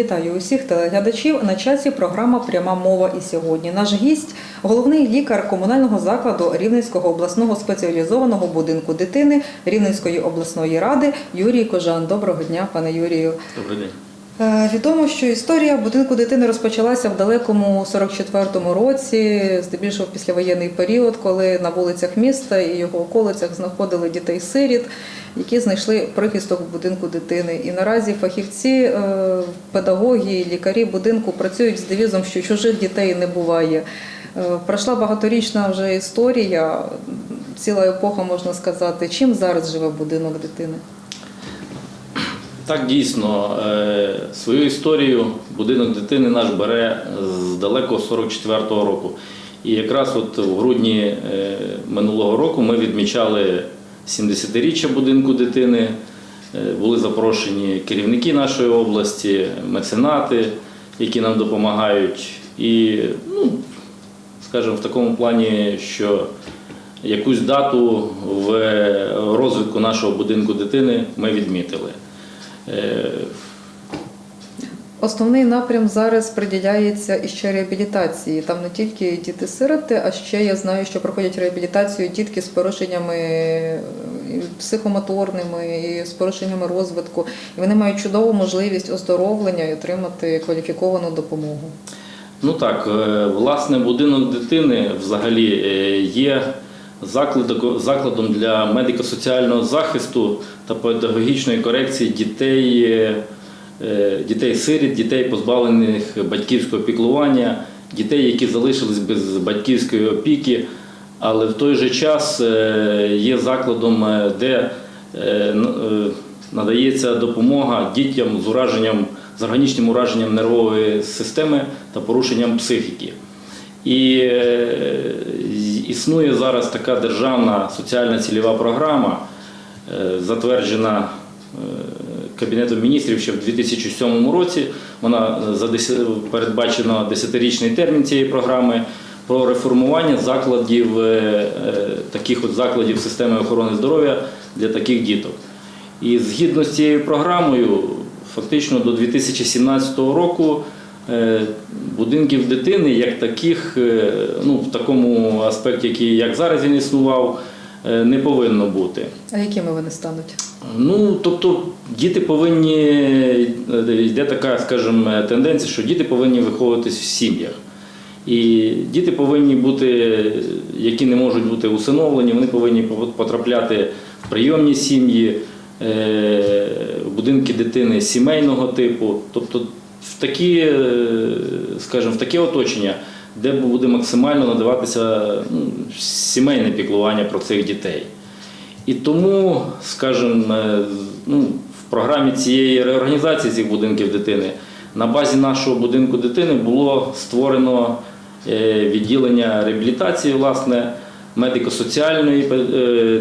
Вітаю усіх телеглядачів. На часі програма Пряма мова. І сьогодні наш гість, головний лікар комунального закладу Рівненського обласного спеціалізованого будинку дитини Рівненської обласної ради Юрій Кожан. Доброго дня, пане Юрію. Добрий день. Е, Відомо, що історія будинку дитини розпочалася в далекому 44-му році, здебільшого післявоєнний період, коли на вулицях міста і його околицях знаходили дітей-сиріт, які знайшли прихисток в будинку дитини. І наразі фахівці, е, педагоги, лікарі будинку працюють з девізом, що чужих дітей не буває. Е, Пройшла багаторічна вже історія, ціла епоха, можна сказати. Чим зараз живе будинок дитини? Так дійсно, е, свою історію будинок дитини наш бере з далекого 44-го року. І якраз от в грудні е, минулого року ми відмічали 70-річчя будинку дитини. Е, Були запрошені керівники нашої області, меценати, які нам допомагають. І, ну, скажімо, в такому плані, що якусь дату в розвитку нашого будинку дитини ми відмітили. Е, Основний напрям зараз приділяється іще реабілітації. Там не тільки діти-сироти, а ще я знаю, що проходять реабілітацію дітки з порушеннями е, психомоторними, і з порушеннями розвитку. І вони мають чудову можливість оздоровлення і отримати кваліфіковану допомогу. Ну так, е, власне, будинок дитини взагалі є закладом, для медико-соціального захисту та педагогічної корекції дітей, е, дітей-сиріт, дітей, позбавлених батьківського піклування, дітей, які залишились без батьківської опіки, але в той же час е, є закладом, е, де надається допомога дітям з ураженням з органічним ураженням нервової системи та порушенням психіки. І е, існує зараз така державна соціальна цільова програма, е, затверджена е, Кабінетом міністрів ще в 2007 році. Вона передбачено 10-річний термін цієї програми про реформування закладів, таких от закладів системи охорони здоров'я для таких діток. І згідно з цією програмою, фактично до 2017 року будинків дитини як таких, е, ну в такому аспекті, який як зараз він існував, е, не повинно бути. А якими вони стануть? Ну, тобто, діти повинні, е, йде така, скажімо, тенденція, що діти повинні виховуватись в сім'ях. І діти повинні бути, які не можуть бути усиновлені, вони повинні потрапляти в прийомні сім'ї, е, в будинки дитини сімейного типу, тобто в такі, е, скажімо, в таке оточення, де буде максимально надаватися ну, сімейне піклування про цих дітей. І тому, скажімо, е, ну, в програмі цієї реорганізації цих будинків дитини на базі нашого будинку дитини було створено е, відділення реабілітації, власне, медико-соціальної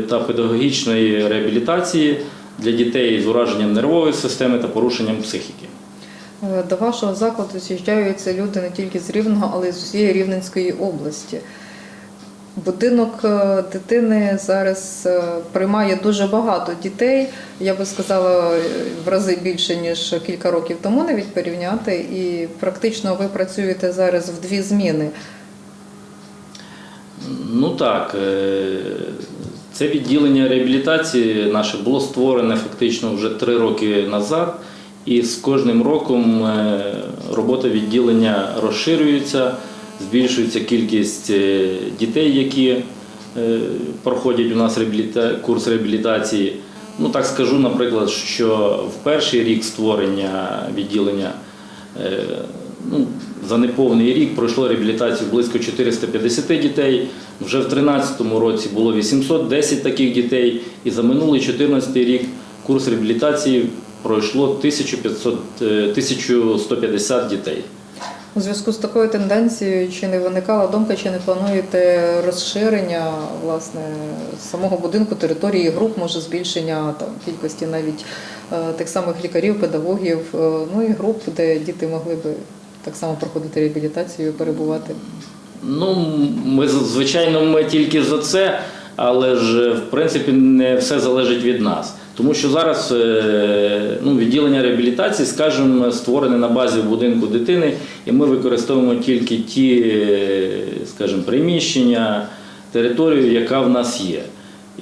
та педагогічної реабілітації для дітей з ураженням нервової системи та порушенням психіки. Е, До вашого закладу з'їжджаються люди не тільки з Рівного, але й з усієї Рівненської області. Будинок е, дитини зараз е, приймає дуже багато дітей. Я би сказала, в рази більше ніж кілька років тому навіть порівняти. І практично ви працюєте зараз в дві зміни. Ну так, це відділення реабілітації наше було створене фактично вже три роки назад, і з кожним роком е, робота відділення розширюється, збільшується кількість е, дітей, які е, проходять у нас курс реабілітації. Ну так скажу, наприклад, що в перший рік створення відділення ну, за неповний рік пройшло реабілітацію близько 450 дітей. Вже в 2013 році було 810 таких дітей, і за минулий 2014 рік курс реабілітації пройшло 1500, е, 1150 дітей. У зв'язку з такою тенденцією, чи не виникала думка, чи не плануєте розширення власне самого будинку, території груп, може збільшення там кількості навіть е, тих самих лікарів, педагогів, е, ну і груп, де діти могли би так само проходити реабілітацію, перебувати. Ну, ми звичайно, ми тільки за це, але ж в принципі не все залежить від нас. Тому що зараз е, ну, відділення реабілітації, скажімо, створене на базі будинку дитини, і ми використовуємо тільки ті, е, скажімо, приміщення, територію, яка в нас є.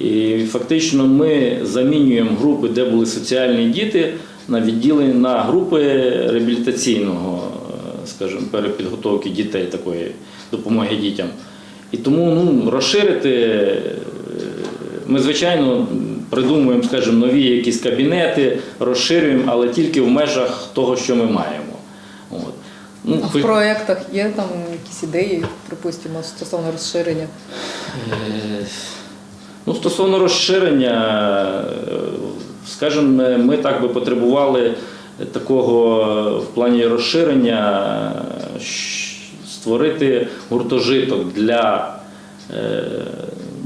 І фактично ми замінюємо групи, де були соціальні діти, на відділення на групи реабілітаційного, е, скажімо, перепідготовки дітей такої допомоги дітям. І тому ну, розширити, ми, звичайно, придумуємо, скажімо, нові якісь кабінети, розширюємо, але тільки в межах того, що ми маємо. От. Ну, А в проєктах є там якісь ідеї, припустимо, стосовно розширення. Е, Ну, стосовно розширення, е, скажімо, ми так би потребували такого в плані розширення створити гуртожиток для, е,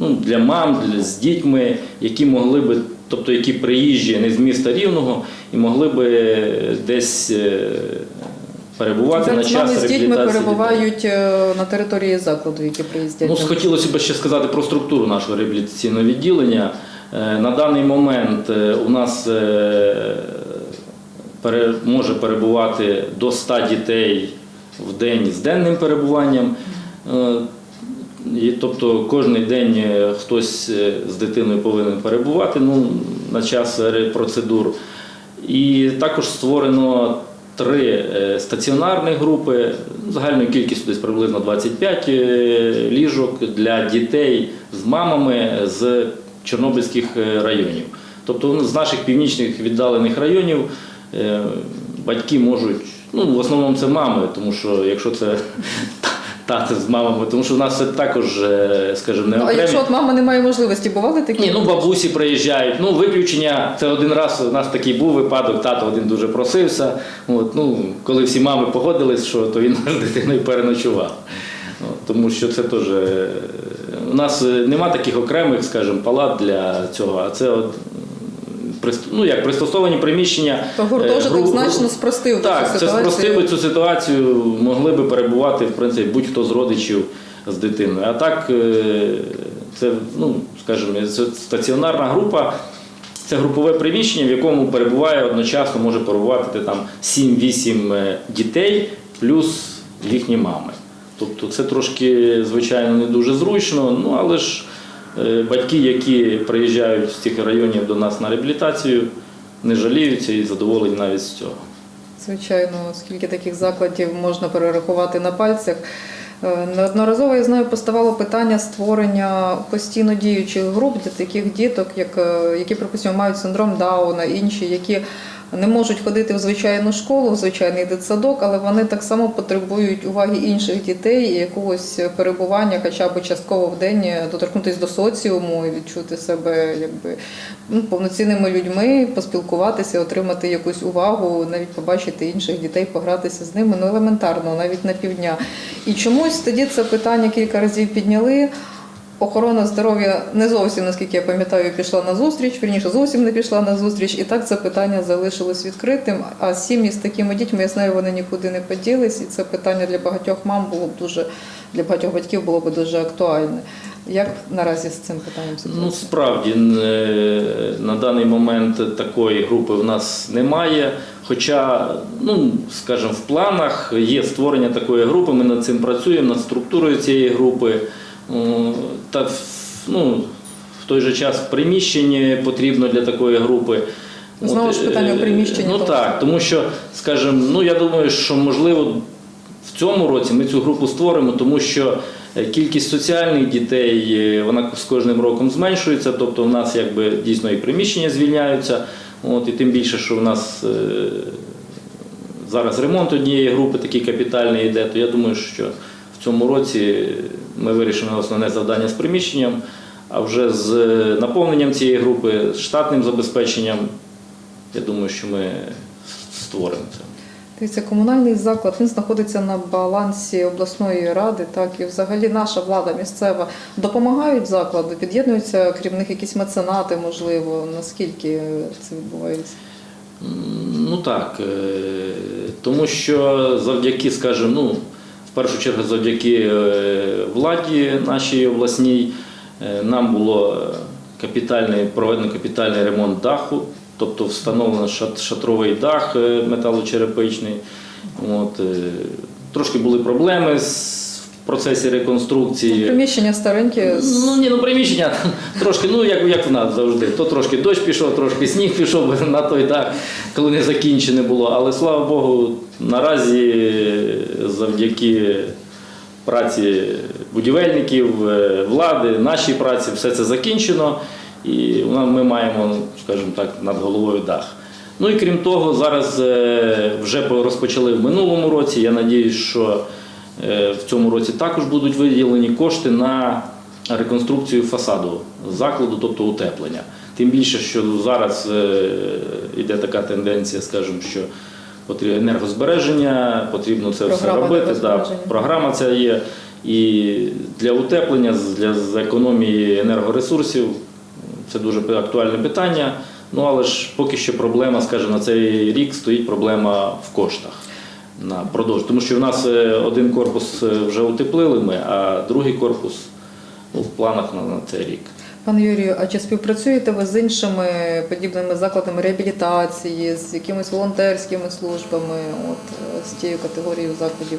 ну, для мам, для, з дітьми, які могли би, тобто які приїжджі не з міста Рівного і могли би десь е, перебувати на Зараз час мами з дітьми перебувають е, на території закладу, які приїздять. Ну, хотілося б ще сказати про структуру нашого реабілітаційного відділення. Е, На даний момент у нас може перебувати до 100 дітей в день з денним перебуванням. І, тобто кожен день е, хтось е, з дитиною повинен перебувати ну, на час процедур. І також створено три е, стаціонарні групи, загальною кількістю десь приблизно 25 е, ліжок для дітей з мамами з Чорнобильських районів. Тобто з наших північних віддалених районів батьки можуть, ну в основному це мами, тому що якщо це тати з мамами, тому що в нас це також, е, скажімо, не Ну, а якщо от мама не має можливості, бували такі? Ні, ну бабусі приїжджають. Ну, виключення, це один раз у нас такий був випадок, тато один дуже просився. От, ну, коли всі мами погодились, що то він з дитиною переночував. Тому що це теж. е, У нас е, нема таких окремих, скажімо, палат для цього, а це от, ну, як пристосовані приміщення. То гуртожиток е, гру- значно спростив так, цю це спростив цю ситуацію, могли би перебувати, в принципі, будь-хто з родичів з дитиною. А так, е, це, ну, скажімо, це стаціонарна група. Це групове приміщення, в якому перебуває одночасно може перебувати там 7-8 е, дітей плюс їхні мами. Тобто це трошки, звичайно, не дуже зручно, ну але ж батьки, які приїжджають з цих районів до нас на реабілітацію, не жаліються і задоволені навіть з цього. Звичайно, скільки таких закладів можна перерахувати на пальцях. Е, Неодноразово я знаю, поставало питання створення постійно діючих груп для таких діток, як, е, які, припустимо, мають синдром Дауна, інші, які не можуть ходити в звичайну школу, в звичайний дитсадок, але вони так само потребують уваги інших дітей і якогось перебування, хоча б частково в день доторкнутися до соціуму і відчути себе якби ну, повноцінними людьми, поспілкуватися, отримати якусь увагу, навіть побачити інших дітей, погратися з ними, ну елементарно, навіть на півдня. І чомусь тоді це питання кілька разів підняли. Охорона здоров'я не зовсім, наскільки я пам'ятаю, пішла на зустріч, вірніше зовсім не пішла на зустріч, і так це питання залишилось відкритим. А сім'ї з такими дітьми, я знаю, вони нікуди не поділись, і це питання для багатьох мам було б дуже, для багатьох батьків було б дуже актуальне. Як наразі з цим питанням ситуація? Ну, справді, е, на даний момент такої групи в нас немає. Хоча, ну, скажімо, в планах є створення такої групи, ми над цим працюємо, над структурою цієї групи. О, Та ну, в той же час приміщення потрібно для такої групи. Знову ж питання е, приміщення, Ну так, тому що, скажімо, ну я думаю, що можливо в цьому році ми цю групу створимо, тому що е, кількість соціальних дітей е, вона з кожним роком зменшується. Тобто, в нас якби дійсно і приміщення звільняються. От, і тим більше, що в нас е, зараз ремонт однієї групи такий капітальний йде, то я думаю, що в цьому році ми вирішимо основне завдання з приміщенням, а вже з наповненням цієї групи, з штатним забезпеченням, я думаю, що ми створимо це. Дивіться, комунальний заклад він знаходиться на балансі обласної ради, так і взагалі наша влада місцева допомагають закладу, під'єднуються крім них якісь меценати, можливо. Наскільки це відбувається? Ну так, е, тому що завдяки, скажімо, ну, першу чергу завдяки е, владі нашій обласній, е, нам було е, капітальний, проведено капітальний ремонт даху, тобто встановлено шат- шатровий дах металочерепичний. От, трошки були проблеми з- в процесі реконструкції. Приміщення стареньке. Ну ні, ну приміщення трошки, ну як, як в нас завжди. То трошки дощ пішов, трошки сніг пішов на той дах, коли не закінчене було. Але слава Богу, наразі завдяки праці будівельників, е, влади, нашій праці, все це закінчено. І ми маємо, ну, скажімо так, над головою дах. Ну і крім того, зараз е, вже розпочали в минулому році. Я надіюсь, що в цьому році також будуть виділені кошти на реконструкцію фасаду закладу, тобто утеплення. Тим більше, що зараз е, йде така тенденція, скажімо, що потрібно енергозбереження, потрібно це все робити. Да, програма ця є. І для утеплення, для економії енергоресурсів це дуже актуальне питання. Ну але ж поки що проблема, скажімо, на цей рік стоїть проблема в коштах на продовж. Тому що в нас е, один корпус е, вже утеплили ми, а другий корпус ну, в планах на, на цей рік. Пане Юрію, а чи співпрацюєте ви з іншими подібними закладами реабілітації, з якимись волонтерськими службами, от з тією категорією закладів?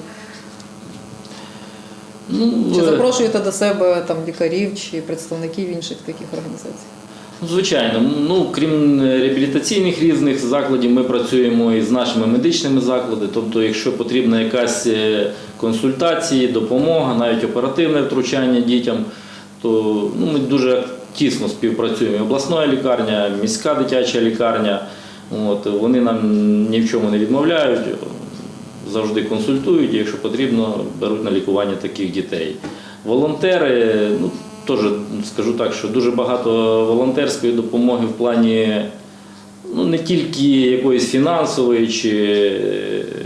Ну, Чи запрошуєте до себе там лікарів чи представників інших таких організацій? Звичайно, ну крім реабілітаційних різних закладів, ми працюємо і з нашими медичними закладами. Тобто, якщо потрібна якась е, консультація, допомога, навіть оперативне втручання дітям, то ну, ми дуже тісно співпрацюємо. Обласна лікарня, міська дитяча лікарня. От, вони нам ні в чому не відмовляють, завжди консультують, якщо потрібно, беруть на лікування таких дітей. Волонтери, ну теж скажу так, що дуже багато волонтерської допомоги в плані ну, не тільки якоїсь фінансової чи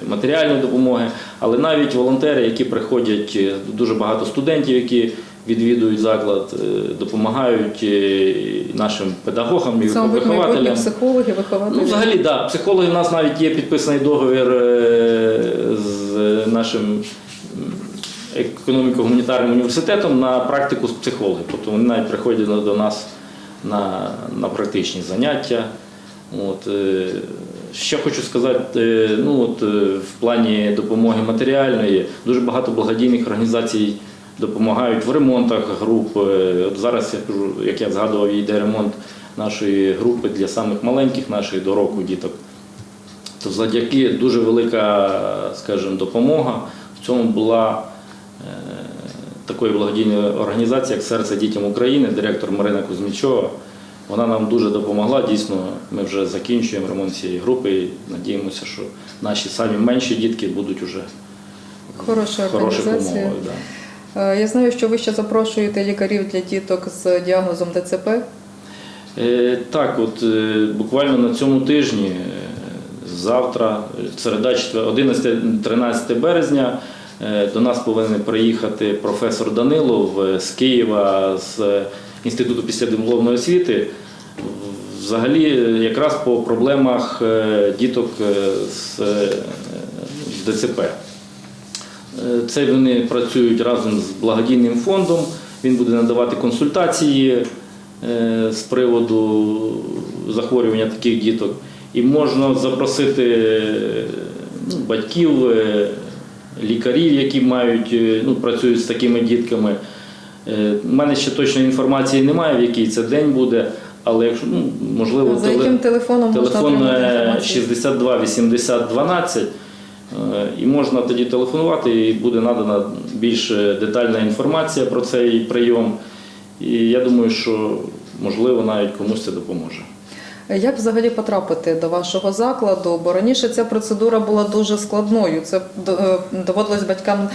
матеріальної допомоги, але навіть волонтери, які приходять, дуже багато студентів, які відвідують заклад, е, допомагають е, нашим педагогам і Це, вихователям. психологи, вихователі. Ну, взагалі, так. Да. Психологи, у нас навіть є підписаний договір е, з нашим економіко-гуманітарним університетом на практику з психологів. Тобто вони навіть приходять до нас на, на практичні заняття. От, е, ще хочу сказати, е, ну, от, е, в плані допомоги матеріальної, дуже багато благодійних організацій допомагають в ремонтах груп. От зараз я кажу, як я згадував, йде ремонт нашої групи для самих маленьких наших до року діток. То завдяки дуже велика, скажімо, допомога в цьому була такої благодійної організації, як Серце дітям України, директор Марина Кузьмічова. Вона нам дуже допомогла. Дійсно, ми вже закінчуємо ремонт цієї групи і надіємося, що наші самі менші дітки будуть уже Хороша в хороших умовах. Да. Е, Я знаю, що ви ще запрошуєте лікарів для діток з діагнозом ДЦП. Е, Так, от е, буквально на цьому тижні, завтра, середа 11-13 березня, до нас повинен приїхати професор Данилов е, з Києва з е, Інституту післядипломної освіти. Взагалі, е, якраз по проблемах е, діток е, з е, ДЦП. Е, Це вони працюють разом з благодійним фондом. Він буде надавати консультації е, з приводу захворювання таких діток. І можна запросити е, ну, батьків, е, лікарів, які мають, е, ну, працюють з такими дітками. Е, У мене ще точної інформації немає, в який це день буде, але якщо ну, можливо, За теле- яким телефоном Телефон отримати е, 62 80 12. е, І можна тоді телефонувати, і буде надана більш е, детальна інформація про цей прийом. І я думаю, що можливо навіть комусь це допоможе. Як взагалі потрапити до вашого закладу? Бо раніше ця процедура була дуже складною. Це е, доводилось батькам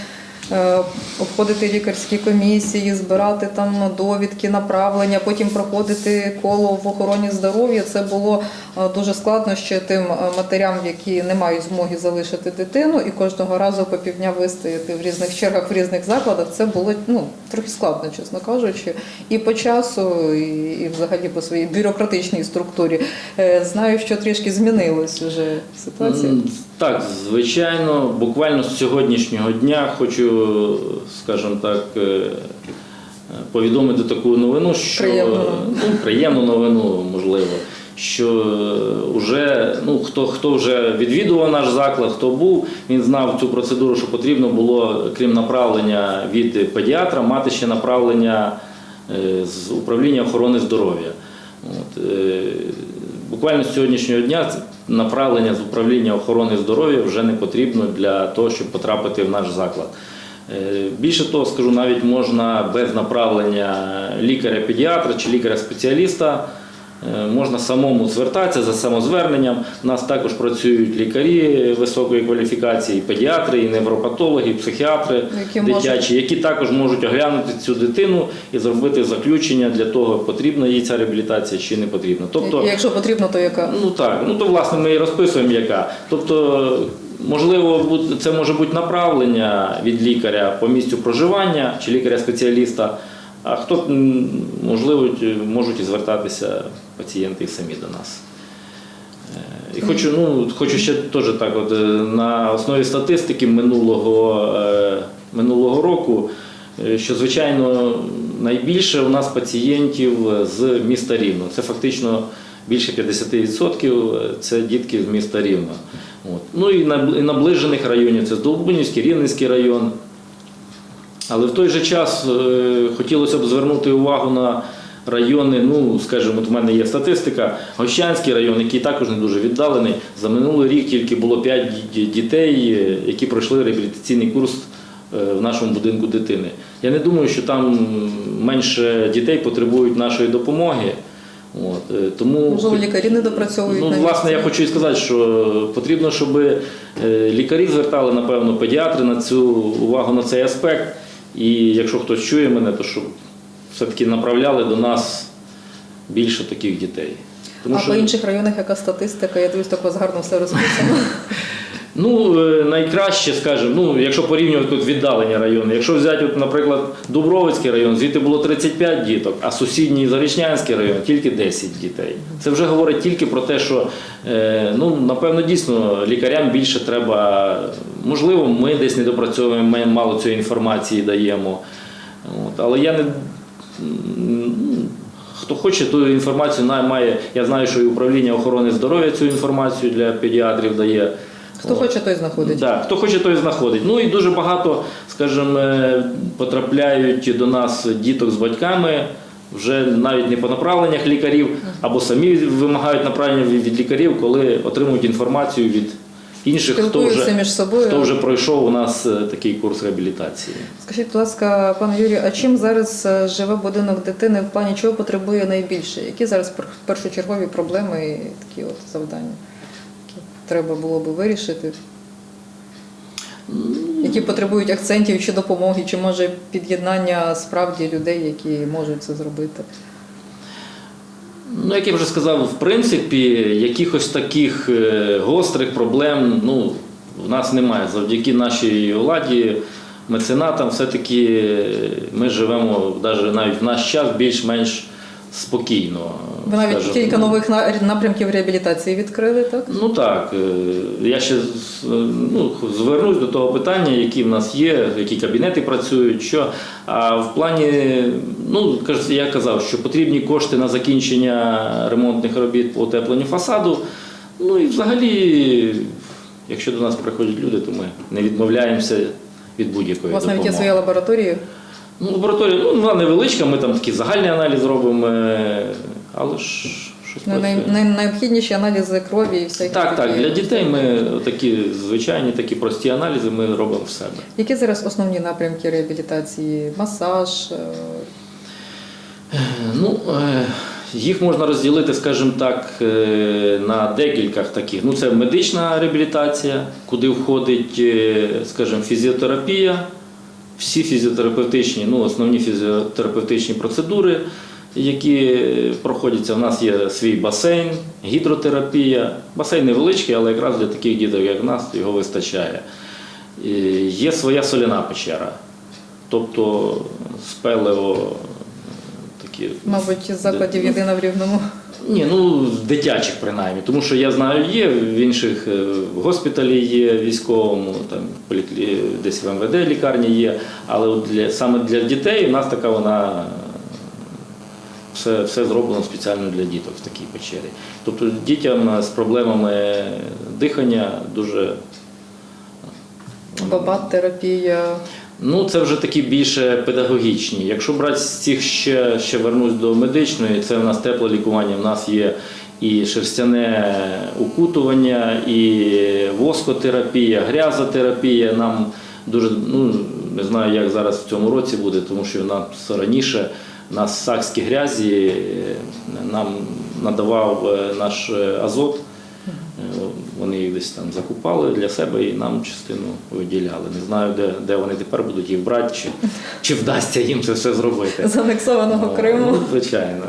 обходити лікарські комісії, збирати там довідки, направлення, потім проходити коло в охороні здоров'я. Це було е, дуже складно ще тим е, матерям, які не мають змоги залишити дитину, і кожного разу по півдня вистояти в різних чергах, в різних закладах. Це було ну трохи складно, чесно кажучи, і по часу, і, і взагалі по своїй бюрократичній структурі. Е, Знаю, що трішки змінилась вже ситуація. Так, звичайно, буквально з сьогоднішнього дня хочу, скажімо так, е, повідомити таку новину, що Приємну. ну, приємну новину, можливо. Що вже ну хто хто вже відвідував наш заклад, хто був, він знав цю процедуру, що потрібно було, крім направлення від педіатра, мати ще направлення е, з управління охорони здоров'я. От, е, буквально з сьогоднішнього дня направлення з управління охорони здоров'я вже не потрібно для того, щоб потрапити в наш заклад. Е, Більше того, скажу, навіть можна без направлення лікаря-педіатра чи лікаря-спеціаліста. Е, Можна самому звертатися за самозверненням. У нас також працюють лікарі високої кваліфікації, педіатри, і невропатологи, і психіатри Які можуть- дитячі, які також можуть оглянути цю дитину і зробити заключення для того, потрібна їй ця реабілітація чи не потрібна. Тобто, Якщо потрібно, то яка? Ну так, ну то власне ми і розписуємо яка. Тобто, можливо, це може бути направлення від лікаря по місцю проживання чи лікаря-спеціаліста. А хто можливо можуть і звертатися пацієнти і самі до нас. Е, І хочу, ну, хочу ще теж так, от, е, на основі статистики минулого, е, минулого року, що звичайно найбільше у нас пацієнтів з міста Рівно. Це фактично більше 50% це дітки з міста Рівно. От. Ну і наближених районів це Здолбунівський, Рівненський район. Але в той же час хотілося б звернути увагу на райони, ну, скажімо, от в мене є статистика, Гощанський район, який також не дуже віддалений. За минулий рік тільки було 5 дітей, е, які пройшли реабілітаційний курс е, в нашому будинку дитини. Я не думаю, що там менше дітей потребують нашої допомоги. От, е, тому Можливо, лікарі не допрацьовують Ну, на власне, я хочу і сказати, що потрібно, щоб лікарі звертали, напевно, педіатри на цю увагу на цей аспект. І якщо хтось чує мене, то щоб все-таки направляли до нас більше таких дітей. Тому а по інших районах яка статистика? Я дивлюсь, так у вас гарно все розписано. Ну, е, найкраще, скажімо, ну, якщо порівнювати тут віддалені райони. Якщо взяти, от, наприклад, Дубровицький район, звідти було 35 діток, а сусідній Зарічнянський район тільки 10 дітей. Це вже говорить тільки про те, що е, ну, напевно, дійсно лікарям більше треба. Можливо, ми десь не допрацьовуємо, ми мало цієї інформації даємо. От, але я не. Хто хоче, ту інформацію має. Я знаю, що і управління охорони здоров'я цю інформацію для педіатрів дає. Хто хоче, той знаходить. Да, хто хоче, той знаходить. Ну і дуже багато, скажімо, е, потрапляють до нас діток з батьками. Вже навіть не по направленнях лікарів, або самі вимагають направлення від від лікарів, коли отримують інформацію від інших, хто вже, між собою. хто вже пройшов у нас е, такий курс реабілітації. Скажіть, будь ласка, пане Юрію, а чим зараз е, живе будинок дитини в плані чого потребує найбільше? Які зараз першочергові проблеми і такі от завдання, які треба було би вирішити? Які потребують акцентів чи допомоги, чи може під'єднання справді людей, які можуть це зробити? Ну, як я вже сказав, в принципі, якихось таких е, гострих проблем ну, в нас немає. Завдяки нашій владі, меценатам, все-таки е, ми живемо навіть навіть в наш час більш-менш спокійно. Ви навіть скажімо. кілька нових напрямків реабілітації відкрили, так? Ну так, е, я ще ну, звернусь до того питання, які в нас є, які кабінети працюють. Що а в плані, ну я казав, що потрібні кошти на закінчення ремонтних робіт по утепленню фасаду. Ну і взагалі, якщо до нас приходять люди, то ми не відмовляємося від будь-якої вас навіть є своя лабораторія. Ну, лабораторія, ну, вона невеличка, ми там такий загальний аналіз робимо, е, але ж щось Ну, працює. най- найнеобхідніші аналізи крові і всякі. Так, так. Для дітей ми такі звичайні, такі прості аналізи ми робимо в себе. Які зараз основні напрямки реабілітації? Масаж, е, Ну, е, їх можна розділити, скажімо так, на декілька таких. Ну, це медична реабілітація, куди входить, скажімо, фізіотерапія, всі фізіотерапевтичні, ну, основні фізіотерапевтичні процедури, які проходяться. У нас є свій басейн, гідротерапія. Басейн невеличкий, але якраз для таких діток, як нас, його вистачає. І Є своя соляна печера, тобто спелево такі. мабуть, закладів єдина в рівному. Ні, ну дитячих принаймні. Тому що я знаю, є в інших е, в госпіталі є військовому, там поліклі- десь в МВД лікарні є. Але для саме для дітей у нас така вона все, все зроблено спеціально для діток в такій печері. Тобто дітям з проблемами дихання дуже Бабат терапія. Ну, це вже такі більше педагогічні. Якщо брати з цих ще, ще вернусь до медичної, це у нас тепле лікування. У нас є і шерстяне укутування, і воскотерапія, грязотерапія. Нам дуже ну не знаю, як зараз в цьому році буде, тому що нам раніше нас сакські грязі е, нам надавав е, наш е, азот. Вони їх десь там закупали для себе і нам частину виділяли. Не знаю, де, де вони тепер будуть їх брати, чи, чи вдасться їм це все зробити. З анексованого О, Криму. Ну, звичайно.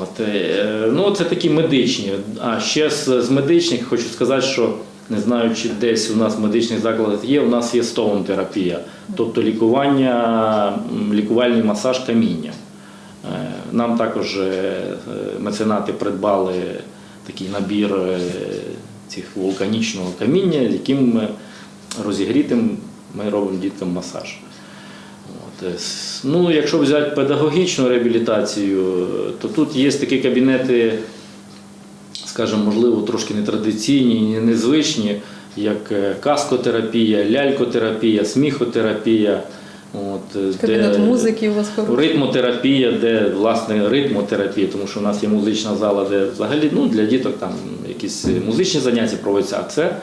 От, е, ну, це такі медичні. А ще з, з медичних хочу сказати, що не знаю, чи десь у нас в медичних закладах є, у нас є стоун-терапія, тобто лікування, лікувальний масаж каміння. Е, Нам також е, меценати придбали такий набір цих вулканічного каміння, яким ми розігрітим ми робимо діткам масаж. От, е, Ну, якщо взяти педагогічну реабілітацію, то тут є такі кабінети, скажімо, можливо, трошки нетрадиційні, незвичні, як е, каскотерапія, лялькотерапія, сміхотерапія. От, е, Кабінет музики у вас хороший. Ритмотерапія, де власне ритмотерапія, тому що у нас є музична зала, де взагалі ну, для діток там якісь музичні заняття проводяться, а це е,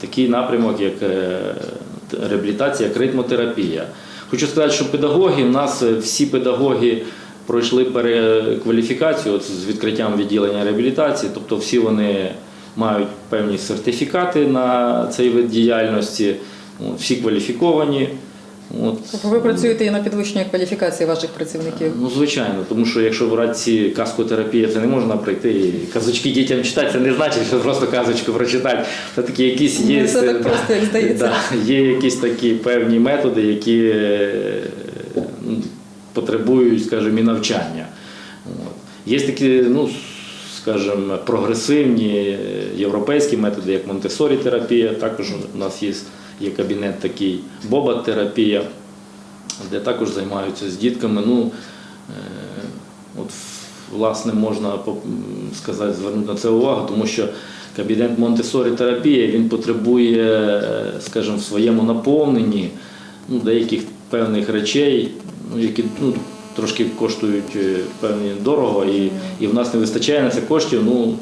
такий напрямок, як е, реабілітація, як ритмотерапія. Хочу сказати, що педагоги, у нас всі педагоги пройшли перекваліфікацію от з відкриттям відділення реабілітації, тобто всі вони мають певні сертифікати на цей вид діяльності, всі кваліфіковані. От, Ви працюєте і на підвищення кваліфікації ваших працівників. Ну, звичайно, тому що якщо брати ці каскотерапія, це не можна прийти і казочки дітям читати, це не значить, що просто казочку прочитати. Це такі якісь Не є. все так просто, як здається. Да, є якісь такі певні методи, які е, ну, потребують, скажімо, і навчання. От. Є такі, ну, скажімо, прогресивні е, європейські методи, як Монтесорі терапія, також у нас є, є кабінет такий Боба-терапія де також займаються з дітками. Ну, е, от, власне, можна сказати, звернути на це увагу, тому що кабінет Монтесорі терапія він потребує, е, скажімо, в своєму наповненні ну, деяких певних речей, ну, які ну, трошки коштують е, певні дорого, і, і в нас не вистачає на це коштів. Ну,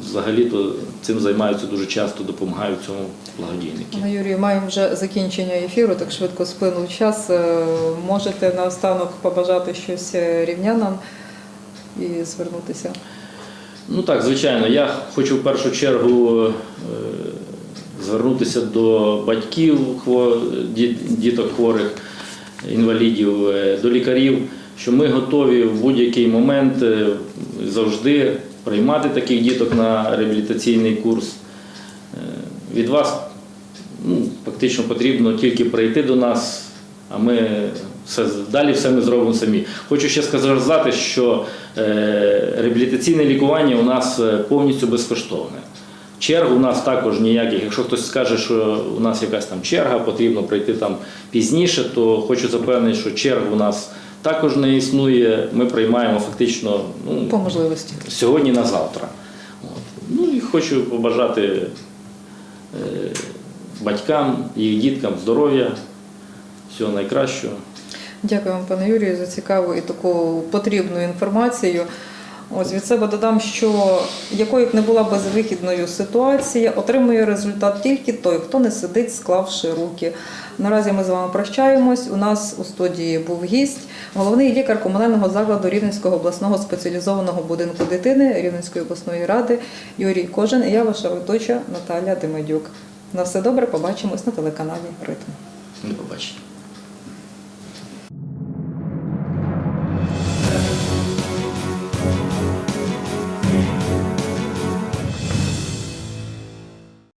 взагалі-то цим займаються дуже часто, допомагають цьому благодійники. Юрію, маємо вже закінчення ефіру, так швидко сплинув час. Е, Можете наостанок побажати щось е, рівнянам і звернутися. Ну так, звичайно. Я хочу в першу чергу е, звернутися до батьків діток хворих, інвалідів, до лікарів, що ми готові в будь-який момент завжди приймати таких діток на реабілітаційний курс. Е, Від вас ну, фактично потрібно тільки прийти до нас, а ми все, далі все ми зробимо самі. Хочу ще сказати, що е, реабілітаційне лікування у нас е, повністю безкоштовне. Черг у нас також ніяких. Якщо хтось скаже, що у нас якась там черга, потрібно прийти там пізніше, то хочу запевнити, що черг у нас також не існує. Ми приймаємо фактично ну, По можливості. сьогодні на завтра. От. Ну і хочу побажати е, батькам, їх діткам здоров'я, всього найкращого. Дякую вам, пане Юрію, за цікаву і таку потрібну інформацію. Ось від себе додам, що якою б не була безвихідною ситуація, отримує результат тільки той, хто не сидить, склавши руки. Наразі ми з вами прощаємось. У нас у студії був гість, головний лікар комунального закладу Рівненського обласного спеціалізованого будинку дитини Рівненської обласної ради Юрій Кожин і я ваша ведуча Наталя Демедюк. На все добре, побачимось на телеканалі Ритм. До побачення.